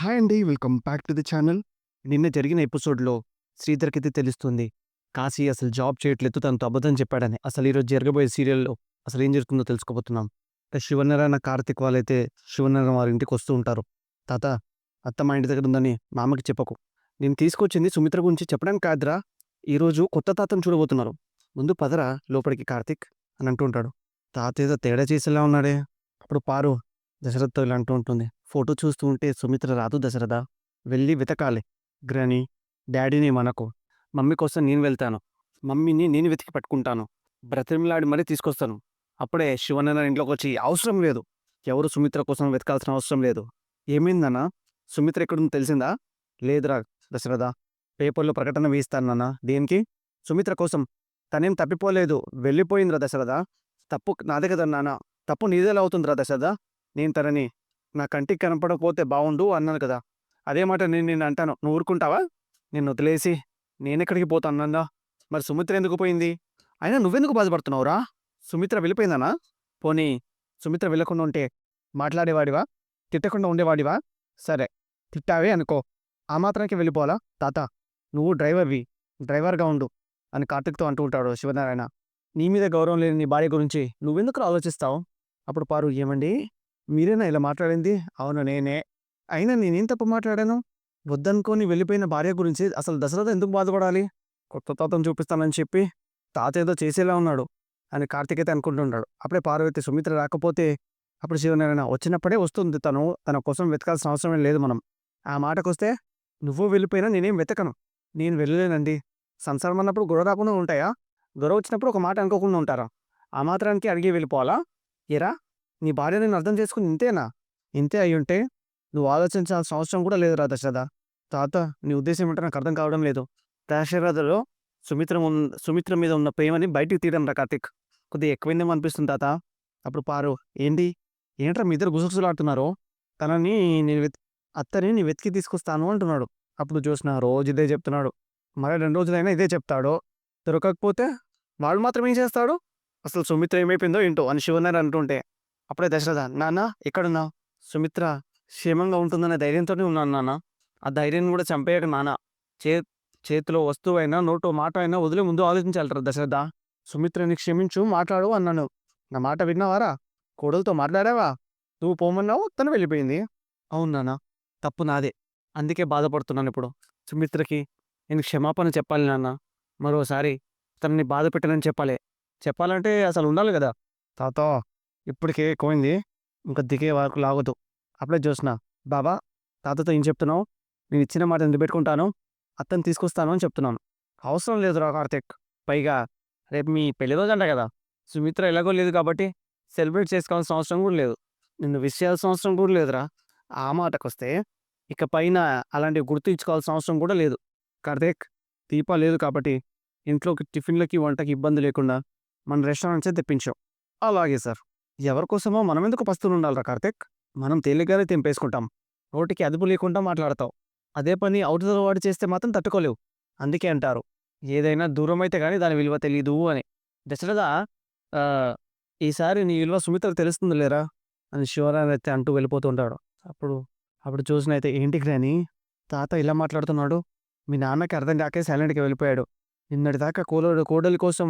Hi అండి. Welcome back to the channel. నిన్న జరిగిన ఎపిసోడ్‌లో శ్రీధర్‌కైతే తెలుస్తుంది. కాశీ అసలు జాబ్ చేయట్లేదు. తనతో అబద్ధం చెప్పాడని. అసలు ఈరోజు జరగబోయే సీరియల్‌లో అసలు ఏం జరుగుతుందో తెలుసుకోబోతున్నాం. ఇక శివనారాయణ, కార్తీక్ వాళ్ళైతే శివనారాయణ వారి ఇంటికి వస్తూ ఉంటారు. తాత అత్త మా ఇంటి దగ్గర ఉందని మామకి చెప్పకు. నేను తీసుకొచ్చింది సుమిత్ర గురించి చెప్పడానికి కాదురా. ఈరోజు కొత్త తాతను చూడబోతున్నారు. ముందు పదరా లోపలికి కార్తీక్ అని అంటూ ఉంటాడు. తాత ఏదో తేడా చేసేలా ఉన్నాడే. అప్పుడు పారు దశరథ్‌తో ఇలా అంటూ ఉంటుంది. ఫోటో చూస్తూ ఉంటే సుమిత్ర రాదు దశరథ. వెళ్ళి వెతకాలి. గ్రని డాడీని మనకు మమ్మీ కోసం నేను వెళ్తాను. మమ్మీని నేను వెతికి పట్టుకుంటాను. బ్రతిమిలాడి మరీ తీసుకొస్తాను. అప్పుడే శివనేన ఇంట్లోకి వచ్చి అవసరం లేదు. ఎవరు సుమిత్ర కోసం వెతకాల్సిన అవసరం లేదు. ఏమైందన్నా? సుమిత్ర ఎక్కడుందో తెలిసిందా? లేదురా దశరథ. పేపర్‌లో ప్రకటన వేయిస్తాను నాన్న. దేనికి? సుమిత్ర కోసం. తనేం తప్పిపోలేదు. వెళ్ళిపోయిందిరా దశరథ. తప్పు నాదే కదా నాన్న. తప్పు నీదేలా అవుతుందిరా దశరథ? నేను తనని నా కంటికి కనపడకపోతే బాగుండు అన్నాను కదా! అదే మాట నేను నిన్ను అంటాను. నువ్వు ఊరుకుంటావా? నిన్నొదిలేసి నేనెక్కడికి పోతా నాన్న? మరి సుమిత్ర ఎందుకు పోయింది? అయినా నువ్వెందుకు బాధపడుతున్నావురా? సుమిత్ర వెళ్ళిపోయిందనా? పోనీ సుమిత్ర వెళ్ళకుండా ఉంటే మాట్లాడేవాడివా? తిట్టకుండా ఉండేవాడివా? సరే తిట్టావే అనుకో. ఆ మాత్రానికి వెళ్ళిపోవాలా? తాత నువ్వు డ్రైవర్‌వి. డ్రైవర్‌గా ఉండు అని కార్తిక్తో అంటూ ఉంటాడు శివనారాయణ. నీ మీద గౌరవం లేని నీ భార్య గురించి నువ్వెందుకు ఆలోచిస్తావు? అప్పుడు పారు ఏమండీ? మీరేనా ఇలా మాట్లాడింది? అవును నేనే. అయినా నేనేం తప్పు మాట్లాడాను? వద్దనుకోని వెళ్ళిపోయిన భార్య గురించి అసలు దశరథ ఎందుకు బాధపడాలి? కొత్త తాతను చూపిస్తానని చెప్పి తాత ఏదో చేసేలా ఉన్నాడు అని కార్తీక్ అయితే అనుకుంటున్నాడు అప్పుడే పార్వతి సుమిత్ర రాకపోతే అప్పుడు శివనారాయణ వచ్చినప్పుడే వస్తుంది తను. తన కోసం వెతకాల్సిన అవసరమే లేదు మనం. ఆ మాటకొస్తే నువ్వు వెళ్ళిపోయినా నేనేం వెతకను. నేను వెళ్ళలేనండి. సంసారం అన్నప్పుడు గొడవ రాకుండా ఉంటాయా? గొడవ వచ్చినప్పుడు ఒక మాట అనుకోకుండా ఉంటారా? ఆ మాత్రానికి అడిగి వెళ్ళిపోవాలా? ఏరా నీ భార్య నేను అర్థం చేసుకుని ఇంతేనా? ఇంతే అయ్యుంటే నువ్వు ఆలోచించాల్సిన అవసరం కూడా లేదురా దశరథ. తాత నీ ఉద్దేశం ఏంటో నాకు అర్థం కావడం లేదు. దశరథలో సుమిత్ర సుమిత్ర మీద ఉన్న ప్రేమని బయటికి తీయడంరా కార్తిక్ కొద్దిగా ఎక్కువైందేమో అనిపిస్తుంది తాత. అప్పుడు పారు ఏంటి? ఏంట్రా మీ ఇద్దరు గుసగుసలాడుతున్నారు? తనని నేను వెత్ అత్తని నేను వెతికి తీసుకొస్తాను అంటున్నాడు. అప్పుడు చూసిన రోజు ఇదే చెప్తున్నాడు. మరి రెండు రోజులైనా ఇదే చెప్తాడు. దొరకకపోతే వాడు మాత్రం ఏం చేస్తాడు? అసలు సుమిత్ర ఏమైపోయిందో ఏంటో అని శివనారాయణ అంటుంటే అప్పుడే దశరథ నాన్న ఎక్కడున్నావు? సుమిత్ర క్షేమంగా ఉంటుందనే ధైర్యంతోనే ఉన్నాను నాన్న. ఆ ధైర్యాన్ని కూడా చంపేయక నాన్న. చే చేతిలో అయినా నోటో మాట అయినా వదిలే ముందు ఆలోచించాలరా దశరథ. సుమిత్రని క్షమించు మాట్లాడు అన్నాను. నా మాట విన్నావారా? కోడలతో మాట్లాడావా? నువ్వు పోమన్నావు తను వెళ్ళిపోయింది. అవును నాన్న. తప్పు నాదే. అందుకే బాధపడుతున్నాను ఇప్పుడు సుమిత్రకి నేను క్షమాపణ చెప్పాలి నాన్న. మరోసారి తనని బాధ పెట్టనని చెప్పాలి. చెప్పాలంటే అసలు ఉండాలి కదా! తాతో ఇప్పటికే ఎక్కువైంది. ఇంక దిగే వరకు లాగదు అప్పుడే చూసిన బాబా తాతతో ఏం చెప్తున్నావు? నేను ఇచ్చిన మాట నిలబెట్టుకుంటాను. అత్తని తీసుకొస్తాను అని చెప్తున్నాను. అవసరం లేదురా కార్తిక్ పైగా రేపు మీ పెళ్ళి రోజంట కదా! సుమిత్ర ఎలాగో లేదు కాబట్టి సెలబ్రేట్ చేసుకోవాల్సిన అవసరం కూడా లేదు. నిన్ను విష్ చేయాల్సిన అవసరం కూడా లేదురా. ఆ మాటకొస్తే ఇక పైన అలాంటివి గుర్తించుకోవాల్సిన అవసరం కూడా లేదు. కార్తీక్ దీప లేదు కాబట్టి ఇంట్లోకి టిఫిన్‌లకి, వంటకి ఇబ్బంది లేకుండా మన రెస్టారెంట్సే తెప్పించాం. అలాగే సార్. ఎవరికోసమో మనం ఎందుకు పస్తులు ఉండాలిరా కార్తిక్ మనం తేలిగ్గానే తెంపేసుకుంటాం. నోటికి అదుపు లేకుండా మాట్లాడతావు. అదే పని అవతల వాడు చేస్తే మాత్రం తట్టుకోలేవు. అందుకే అంటారు ఏదైనా దూరమైతే కానీ దాని విలువ తెలీదు అని. దశరథ ఈసారి నీ విలువ సుమిత్రకు తెలుస్తుంది లేరా? అని శివనారాయణ అయితే అంటూ వెళ్ళిపోతూ ఉంటాడు. అప్పుడు అప్పుడు చూసిన అయితే ఏంటి గ్రాని? తాత ఇలా మాట్లాడుతున్నాడు. మీ నాన్నకి అర్థం కాకే సైలెంట్‌గా వెళ్ళిపోయాడు. నిన్నటిదాకా కోలోడు కోడలి కోసం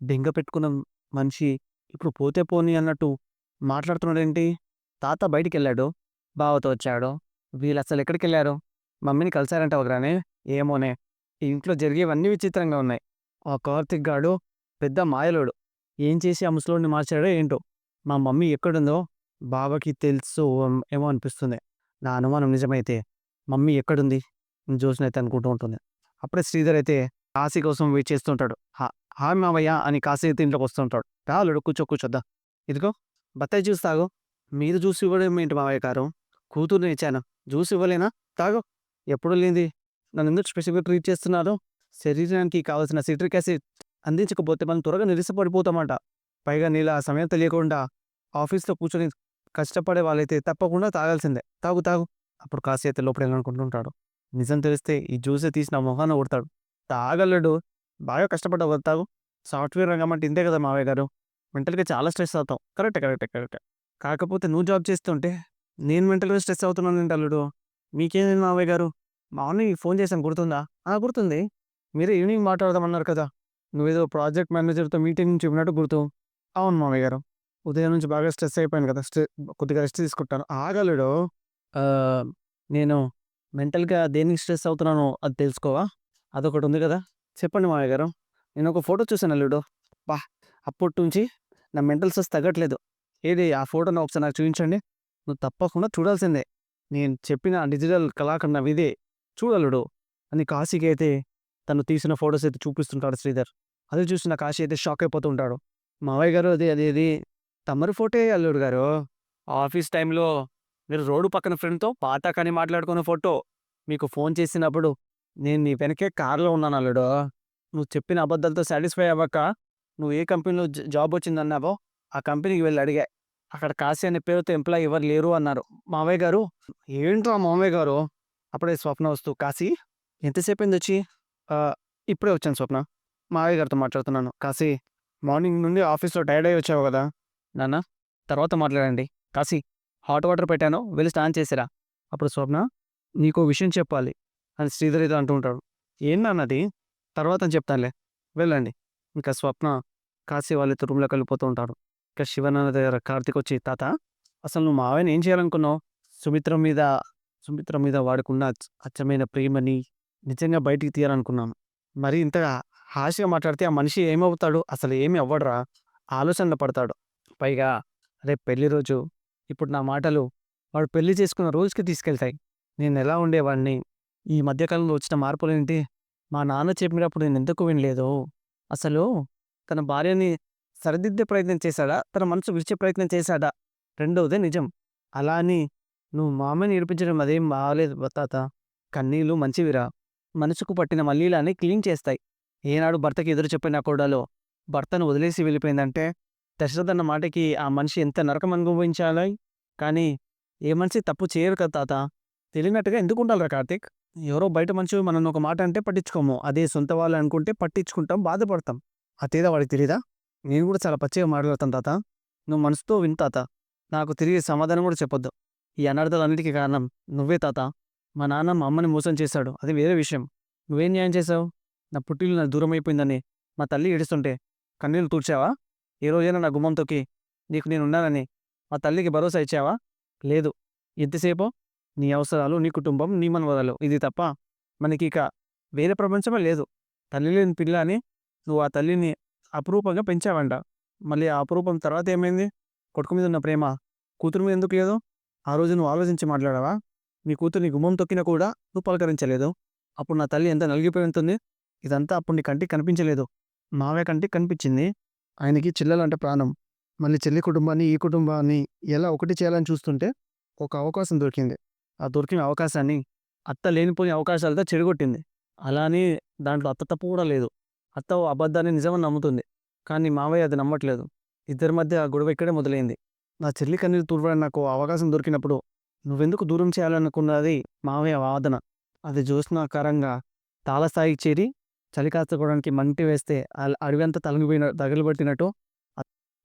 బెంగ పెట్టుకున్న మనిషి ఇప్పుడు పోతే పోనీ అన్నట్టు మాట్లాడుతున్నాడేంటి? తాత బయటికెళ్ళాడు. బావతో వచ్చాడు. వీళ్ళసలు ఎక్కడికెళ్ళారు? మమ్మీని కలిశారంట ఒకరానే ఏమోనే. ఈ ఇంట్లో జరిగేవన్నీ విచిత్రంగా ఉన్నాయి. ఆ కార్తిక్ గాడు పెద్ద మాయలోడు. ఏం చేసి ఆ ముసలోడిని మార్చాడో ఏంటో? మా మమ్మీ ఎక్కడుందో బావకి తెలుసు ఏమో అనిపిస్తుంది. నా అనుమానం నిజమైతే మమ్మీ ఎక్కడుంది? జ్యోత్స్న అనుకుంటూ ఉంటుంది. అప్పుడే శ్రీధర్ అయితే కాశీ కోసం వెయిట్ చేస్తుంటాడు. హా హాయ్ మావయ్య అని కాశీ అయితే ఇంట్లోకి వస్తుంటాడు. రా కూర్చో కూర్చోద్దా ఇదిగో బత్తాయి జ్యూస్ తాగు. మీరు జ్యూస్ ఇవ్వడం ఏంటి మావయ్య గారు? కూతుర్ని ఇచ్చాను. జ్యూస్ ఇవ్వలేనా? తాగు. ఎప్పుడు లేనిది నన్నెందుకు స్పెషల్‌గా ట్రీట్ చేస్తున్నారు? శరీరానికి కావాల్సిన సిట్రిక్ యాసిడ్ అందించకపోతే మనం త్వరగా నిరసపడిపోతామంట పైగా నీలా సమయం తెలియకుండా ఆఫీస్‌లో కూర్చొని కష్టపడే వాళ్ళైతే తప్పకుండా తాగాల్సిందే. తాగు తాగు. అప్పుడు కాసేపు అయితే లోపలెళ్ళాలనుకుంటుంటాడు. నిజం తెలిస్తే ఈ జ్యూసే తీసిన మొహాన కొడతాడు. తాగలడు బాగా కష్టపడ్డావు వస్తావు సాఫ్ట్‌వేర్ రంగం అంటే ఇంతే కదా మావయ్య గారు. మెంటల్‌గా చాలా స్ట్రెస్ అవుతాం. Correct correct correct. కాకపోతే నువ్వు జాబ్ చేస్తుంటే నేను మెంటల్‌గా స్ట్రెస్ అవుతున్నానేంటి అల్లుడు? మీకేంది మావయ్య గారు? మార్నింగ్ ఫోన్ చేశాను. గుర్తుందా? ఆ గుర్తుంది. మీరే ఈవినింగ్ మాట్లాడదామన్నారు కదా. నువ్వేదో ప్రాజెక్ట్ మేనేజర్తో మీటింగ్ చెప్పినట్టు గుర్తు. అవును మావయ్య గారు. ఉదయం నుంచి బాగా స్ట్రెస్ అయిపోయాను కదా. స్ట్రె కొద్దిగా రెస్ట్ తీసుకుంటాను. ఆగలేడు నేను మెంటల్గా దేనికి స్ట్రెస్ అవుతున్నానో అది తెలుసుకోవా? అదొకటి ఉంది కదా. చెప్పండి మావయ్య గారు. నేను ఒక ఫోటో చూసాను అల్లుడు. బా! అప్పటి నుంచి నా మెంటల్ స్ట్రెస్ తగ్గట్లేదు. ఏది ఆ ఫోటోని ఒకసారి నాకు చూపించండి. నువ్వు తప్పకుండా చూడాల్సిందే. నేను చెప్పిన డిజిటల్ కళాఖండం ఇదే. చూడలుడు అని కాశీకి అయితే తను తీసిన ఫొటోస్ అయితే చూపిస్తుంటాడు శ్రీధర్. అది చూసిన కాశీ అయితే షాక్ అయిపోతూ ఉంటాడు. మావయ్య గారు అది అది అది. తమరి ఫోటో అల్లుడు గారు. ఆఫీస్ టైంలో మీరు రోడ్డు పక్కన ఫ్రెండ్తో పాత కానీ మాట్లాడుకున్న ఫోటో. మీకు ఫోన్ చేసినప్పుడు నేను నీ వెనకే కారులో ఉన్నాను అల్లుడు. నువ్వు చెప్పిన అబద్ధాలతో సాటిస్ఫై అవ్వక నువ్వు ఏ కంపెనీలో జాబ్ వచ్చిందన్నావో ఆ కంపెనీకి వెళ్ళి అడిగా అక్కడ కాశీ అనే పేరుతో ఎంప్లాయ్ ఎవరు లేరు అన్నారు. మావయ్య గారు ఏంట్రా మామయ్య గారు? అప్పుడే స్వప్న వస్తూ కాశీ ఎంతసేపు అయింది వచ్చి? ఇప్పుడే వచ్చాను స్వప్న. మావయ్య గారితో మాట్లాడుతున్నాను. కాశీ మార్నింగ్ నుండి ఆఫీస్లో టైర్డ్ అయ్యి వచ్చావు కదా? నాన్న తర్వాత మాట్లాడండి. కాశీ హాట్ వాటర్ పెట్టాను. వెళ్ళి స్నానం చేసిరా. అప్పుడు స్వప్న నీకో విషయం చెప్పాలి. అని శ్రీధర్ ఏదో అంటూ ఉంటాడు. ఏంటన్నది తర్వాత చెప్తానులే. వెళ్ళండి. ఇంకా స్వప్న కాశీ వాళ్ళతో రూమ్లోకి వెళ్ళిపోతూ ఉంటారు. ఇంకా శివనాన్న దగ్గర కార్తీక్ వచ్చి తాత అసలు నువ్వు మావైన ఏం చేయాలనుకున్నావు? సుమిత్ర మీద సుమిత్ర మీద వాడుకున్న అచ్చమైన ప్రేమని నిజంగా బయటికి తీయాలనుకున్నాను. మరి ఇంతగా హాషిగా మాట్లాడితే ఆ మనిషి ఏమవుతాడు? అసలు ఏమి అవ్వడురా. ఆలోచనలు పడతాడు. పైగా రేపు పెళ్ళి రోజు. ఇప్పుడు నా మాటలు వాడు పెళ్ళి చేసుకున్న రోజుకి తీసుకెళ్తాయి. నేను ఎలా ఉండేవాడిని? ఈ మధ్యకాలంలో వచ్చిన మార్పులేంటి? మా నాన్న చెప్పినప్పుడు నేను ఎందుకు వినలేదు? అసలు తన భార్యని సరిదిద్దే ప్రయత్నం చేశాడా? తన మనసు విడిచే ప్రయత్నం చేశాడా? రెండవదే నిజం. అలా అని నువ్వు మామని ఏడిపించడం అదేం బాగాలేదు తాత. కన్నీళ్ళు మంచివిరా. మనసుకు పట్టిన మల్లీలాని క్లీన్ చేస్తాయి. ఏనాడు భర్తకి ఎదురు చెప్పిన కోడలో భర్తను వదిలేసి వెళ్ళిపోయిందంటే దశరథన్న మాటకి ఆ మనిషి ఎంత నరకం అనుభవించాలి? కానీ ఏ మనిషి తప్పు చేయరు కదా తాత. తెలియనట్టుగా ఎందుకు ఉండాలిరా కార్తీక్? ఎవరో బయట మనిషి మనం ఒక మాట అంటే పట్టించుకోము. అదే సొంత వాళ్ళు అనుకుంటే పట్టించుకుంటాం బాధపడతాం. ఆ తేదా వాడికి తెలీదా? నేను కూడా చాలా పచ్చిగా మాట్లాడతాను తాత. నువ్వు మనసుతో విను తాత. నాకు తిరిగి సమాధానం కూడా చెప్పొద్దు. ఈ అనర్థాలన్నిటికీ కారణం నువ్వే తాత. మా నాన్న మా అమ్మని మోసం చేశాడు. అది వేరే విషయం. నువ్వేం న్యాయం చేశావు? నా పుట్టిల్లు నాకు దూరం అయిపోయిందని మా తల్లి ఏడుస్తుంటే. కన్నీళ్ళు తూర్చావా ఏ రోజైనా నా గుమ్మం తొక్కి నీకు నేను ఉన్నానని మా తల్లికి భరోసా ఇచ్చావా? లేదు. ఎంతసేపు? నీ అవసరాలు నీ కుటుంబం నీ మనవరాలు. ఇది తప్ప మనకి ఇక వేరే ప్రపంచమే లేదు. తల్లి లేని పిల్ల అని నువ్వు ఆ తల్లిని అపురూపంగా పెంచావంట. మళ్ళీ ఆ అపురూపం తర్వాత ఏమైంది? కొడుకు మీద ఉన్న ప్రేమ కూతురు మీద ఎందుకు లేదు? ఆ రోజు నువ్వు ఆలోచించి మాట్లాడావా? నీ కూతురు గుమ్మం తొక్కినా కూడా నువ్వు పలకరించలేదు. అప్పుడు నా తల్లి ఎంత నలిగిపోయి ఉంటుంది? ఇదంతా అప్పుడు నీ కంటికి కనిపించలేదు. మావే కంటికి కనిపించింది. ఆయనకి చెల్లెలు అంటే ప్రాణం. మళ్ళీ చెల్లి కుటుంబాన్ని ఈ కుటుంబాన్ని ఎలా ఒకటి చేయాలని చూస్తుంటే ఒక అవకాశం దొరికింది. దొరికిన అవకాశాన్ని అత్త లేనిపోయిన అవకాశాలతో చెడగొట్టింది. అలానే దాంట్లో అత్త తప్పు కూడా లేదు. అత్త ఓ అబద్ధాన్ని నిజమని నమ్ముతుంది. కానీ మావయ్య అది నమ్మట్లేదు. ఇద్దరి మధ్య ఆ గొడవ ఇక్కడే మొదలైంది. నా చెల్లి కన్నీరు తుడవడానికి నాకు అవకాశం దొరికినప్పుడు నువ్వెందుకు దూరం చేయాలనుకున్నది మావయ్య వాదన. అది జ్యోత్స్నాకారంగా తాళస్థాయికి చేరి చలి కాచుకోవడానికి మంటి వేస్తే ఆ- అంతా తలగిపోయిన తగలబెట్టినట్టు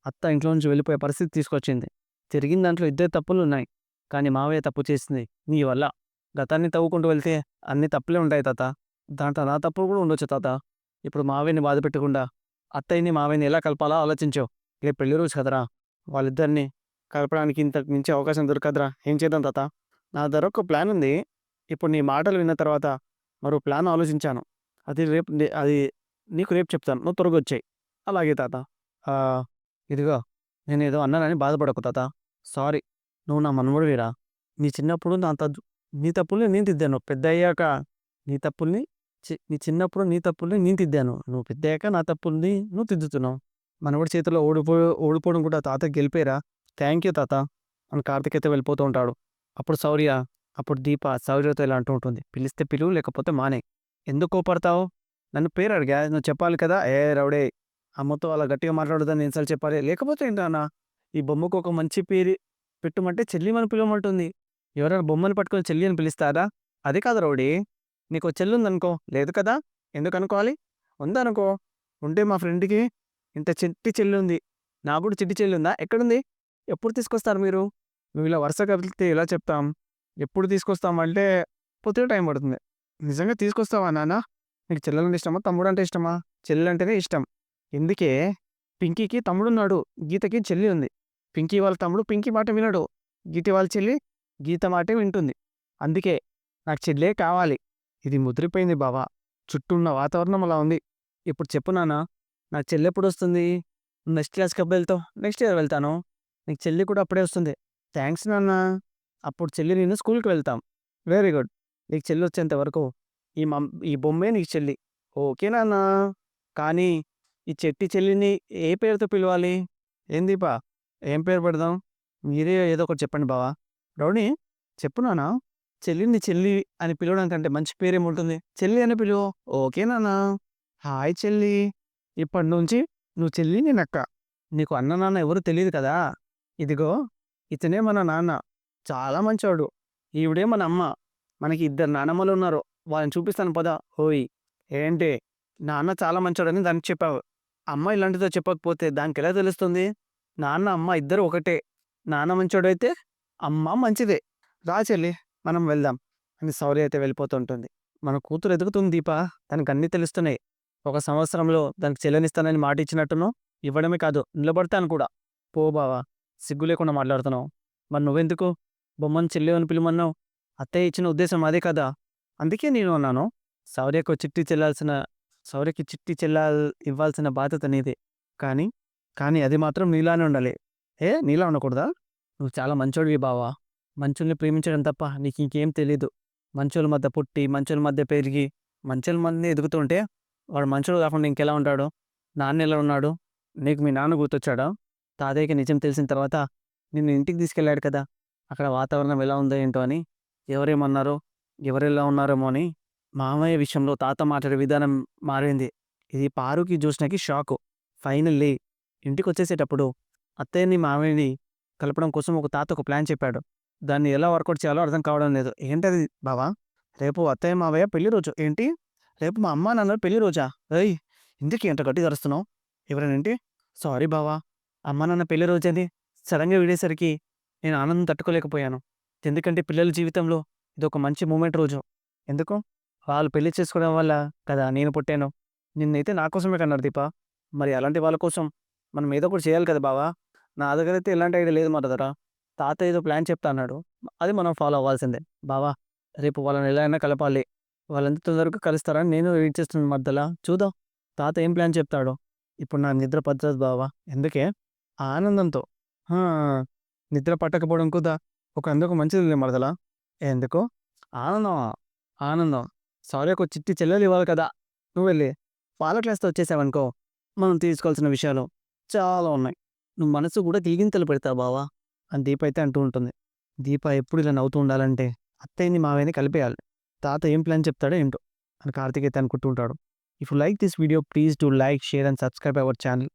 అత్త ఇంట్లో నుంచి వెళ్ళిపోయే పరిస్థితి తీసుకొచ్చింది. జరిగిన దాంట్లో ఇద్దరు తప్పులు ఉన్నాయి. కానీ మావయ్య తప్పు చేసింది. నీ వల్ల. గతాన్ని తవ్వుకుంటూ వెళ్తే అన్ని తప్పులే ఉంటాయి తాత. దాంట్లో నా తప్పులు కూడా ఉండొచ్చు తాత. ఇప్పుడు మావయ్యని బాధ పెట్టకుండా అత్తయ్యని మావయ్యని ఎలా కలపాలో ఆలోచించావు. రేపు పెళ్ళి రోజు కదరా. వాళ్ళిద్దరిని కలపడానికి ఇంత మించి అవకాశం దొరకదురా. ఏం చేద్దాం తాత? నా దగ్గర ఒక ప్లాన్ ఉంది. ఇప్పుడు నీ మాటలు విన్న తర్వాత మరో ప్లాన్ ఆలోచించాను. అది రేపు అది నీకు రేపు చెప్తాను. నువ్వు త్వరగా వచ్చాయి. అలాగే తాత. ఇదిగో నేను ఏదో అన్నానని బాధపడకు తాత. సారీ. నువ్వు నా మనవడువిరా. నీ చిన్నప్పుడు నా తద్దు నీ తప్పుల్ని నేను తిద్దాను. పెద్ద అయ్యాక నీ తప్పుల్ని చి- నీ చిన్నప్పుడు నీ తప్పుల్ని నేను తిద్దాను. నువ్వు పెద్ద అయ్యాక నా తప్పుల్ని నువ్వు తిద్దుతున్నావు. మనవడి చేతిలో ఓడిపో ఓడిపోవడం కూడా తాత గెలిపేరా. థ్యాంక్ యూ తాత. అని కార్తిక్ అయితే వెళ్ళిపోతూ ఉంటాడు. అప్పుడు శౌర్య అప్పుడు దీప శౌర్యతో ఇలా అంటూ ఉంటుంది. పిలిస్తే పిలువు లేకపోతే మానే. ఎందుకు కోపడతావు? నన్ను పేరు అడిగా. నువ్వు చెప్పాలి కదా? ఏ రౌడే అమ్మతో అలా గట్టిగా మాట్లాడదని ఎన్నిసార్లు చెప్పాలి? లేకపోతే ఏంటన్నా ఈ బొమ్మకు ఒక మంచి పేరు పెట్టుమంటే చెల్లి అని పిలవమంటుంది. ఎవరైనా బొమ్మను పట్టుకొని చెల్లి అని పిలుస్తారా? అదే కాదు రౌడీ. నీకు చెల్లి ఉందనుకో లేదు కదా? ఎందుకు అనుకోవాలి ఉందనుకో. ఉంటే మా ఫ్రెండ్కి ఇంత చిట్టి చెల్లి ఉంది నా కూడా చిట్టి చెల్లి ఉందా ఎక్కడుంది? ఎప్పుడు తీసుకొస్తారు మీరు? నువ్వు ఇలా వరుస కలిపితే ఎలా చెప్తాం? ఎప్పుడు తీసుకొస్తామంటే పొద్దున టైం పడుతుంది. నిజంగా తీసుకొస్తావా నాన్న? నీకు చెల్లెలంటే ఇష్టమా? తమ్ముడు అంటే ఇష్టమా? చెల్లెలు అంటేనే ఇష్టం. ఎందుకే? పింకీకి తమ్ముడున్నాడు. గీతకి చెల్లి ఉంది. పింకీ వాళ్ళ తమ్ముడు పింకీ మాట వినడు. గీత వాళ్ళ చెల్లి గీత మాటే వింటుంది. అందుకే నాకు చెల్లే కావాలి. ఇది ముదిరిపోయింది బావా. చుట్టూ ఉన్న వాతావరణం అలా ఉంది. ఇప్పుడు చెప్పు నాన్న నాకు చెల్లి ఎప్పుడు వస్తుంది? నెక్స్ట్ క్లాస్కి అప్పుడు వెళ్తావు? నెక్స్ట్ ఇయర్ వెళ్తాను. నీకు చెల్లి కూడా అప్పుడే వస్తుంది. థ్యాంక్స్ నాన్న. అప్పుడు చెల్లి నేను స్కూల్కి వెళ్తాం. Very good. నీకు చెల్లి వచ్చేంత వరకు ఈ మమ్ ఈ బొమ్మే నీకు చెల్లి. ఓకే నాన్న. కానీ ఈ చెట్టి చెల్లిని ఏ పేరుతో పిలవాలి? ఏంది బా? ఏం పేరు పెడదాం? మీరే ఏదో ఒకటి చెప్పండి బావా. రౌడీ చెప్పు నానా చెల్లిని చెల్లి అని పిలవడం కంటే మంచి పేరేముంటుంది చెల్లి అని పిలువు. ఓకే నాన్న. హాయ్ చెల్లి. ఇప్పటి నుంచి నువ్వు చెల్లి నేను అక్క నీకు అన్న నాన్న ఎవరు తెలియదు కదా? ఇదిగో ఇతనే మన నాన్న. చాలా మంచివాడు ఈవిడే మన అమ్మ. మనకి ఇద్దరు నానమ్మలు ఉన్నారు. వాళ్ళని చూపిస్తాను పద. హోయ్. ఏంటి? నాన్న చాలా మంచోడని దానికి చెప్పావు. అమ్మ ఇలాంటిదో చెప్పకపోతే దానికి ఎలా తెలుస్తుంది? నాన్న అమ్మ ఇద్దరు ఒకటే. నాన్న మంచోడైతే అమ్మ మంచిదే. రా చెల్లి మనం వెళ్దాం అని సౌర్య అయితే వెళ్ళిపోతుంటుంది. మన కూతురు ఎదుగుతుంది దీప. దానికి అన్నీ తెలుస్తున్నాయి. ఒక సంవత్సరంలో దానికి చెల్లనిస్తానని మాట ఇచ్చినట్టును ఇవ్వడమే కాదు నిలబడతాను కూడా. పో బావా సిగ్గు లేకుండా మాట్లాడుతున్నావు. మరి నువ్వెందుకు? బొమ్మను చెల్లి అని పిలుమన్నావు అత్తయ్య ఇచ్చిన ఉద్దేశం అదే కదా? అందుకే నేను అన్నాను. సౌర్యకు చిట్టి చెల్లాల్సిన సౌర్యకి చిట్టి చెల్లాల్ ఇవ్వాల్సిన బాధ్యత నీదే. కానీ కానీ అది మాత్రం నీలానే ఉండాలి. ఏ? నీలా ఉండకూడదా? నువ్వు చాలా మంచోడివి బావా. మంచుల్ని ప్రేమించడం తప్ప నీకు ఇంకేం తెలీదు. మంచుల మధ్య పుట్టి మంచుల మధ్య పెరిగి మంచుల మధ్య ఎదుగుతుంటే వాడు మంచోడు కాకుండా ఇంకెలా ఉంటాడు? నాన్న ఎలా ఉన్నాడు? నీకు మీ నాన్న గుర్తొచ్చాడా? తాతయ్యకి నిజం తెలిసిన తర్వాత నిన్ను ఇంటికి తీసుకెళ్ళాడు కదా. అక్కడ వాతావరణం ఎలా ఉందో ఏంటో అని. ఎవరేమన్నారో ఎవరెలా ఉన్నారేమో అని. మామయ్య విషయంలో తాత మాట్లాడే విధానం మారింది. ఇది పారుకి చూసినకి షాకు. ఫైనల్లీ ఇంటికి వచ్చేసేటప్పుడు అత్తయ్యని మామయ్యని కలపడం కోసం ఒక తాత ఒక ప్లాన్ చెప్పాడు. దాన్ని ఎలా వర్కౌట్ చేయాలో అర్థం కావడం లేదు. ఏంటది బావా? రేపు అత్తయ్య మావయ్య పెళ్ళి రోజు. ఏంటి? రేపు మా అమ్మ నాన్న పెళ్ళి రోజా? ఏయ్! ఇందుకు ఎంత గట్టి ధరుస్తున్నావు ఎవరైనా సారీ బావా. అమ్మ నాన్న పెళ్ళి రోజు సడన్గా విడేసరికి నేను ఆనందం తట్టుకోలేకపోయాను. ఎందుకంటే పిల్లల జీవితంలో ఇది ఒక మంచి మూమెంట్ రోజు. ఎందుకు? వాళ్ళు పెళ్ళి చేసుకోవడం వల్ల కదా నేను పుట్టాను. నిన్నైతే నా కోసమే కన్నారు దీప. మరి అలాంటి వాళ్ళ కోసం మనం ఏదో ఒకటి చేయాలి కదా బావా. నా దగ్గర అయితే ఎలాంటి ఐడియా లేదు మా దగ్గర. తాత ఏదో ప్లాన్ చెప్తా అన్నాడు. అది మనం ఫాలో అవ్వాల్సిందే. బావా రేపు వాళ్ళని ఎలా అయినా కలపాలి. వాళ్ళంత తొందరగా కలుస్తారని నేను రీడ్ చేస్తున్నాను మధ్యలో. చూద్దాం. తాత ఏం ప్లాన్ చెప్తాడో. ఇప్పుడు నా నిద్ర పద్ధతి బావా. ఎందుకే? ఆనందంతో. నిద్ర పట్టకపోవడం కూడా ఒక అందుకు మంచిది మరదలా. ఎందుకు? ఆనందం ఆనందం. సారీ ఒక చిట్టి చెల్లెలు ఇవ్వాలి కదా. నువ్వు వెళ్ళి పాల క్లాస్తో వచ్చేసావనుకో మనం తీసుకోవాల్సిన విషయాలు. చాలా ఉన్నాయి. నువ్వు మనసు కూడా గిలిగింతలు పెడతావు బావా. అని దీప అయితే అంటూ ఉంటుంది. దీప ఎప్పుడు ఇలా నవ్వుతూ ఉండాలంటే అత్తయ్యని మావయ్యని కలిపేయాలి. తాత ఏం ప్లాన్ చెప్తాడో ఏంటో అని కార్తీక్ అయితే అనుకుంటూ ఉంటాడు. If like this video please to like share and subscribe our channel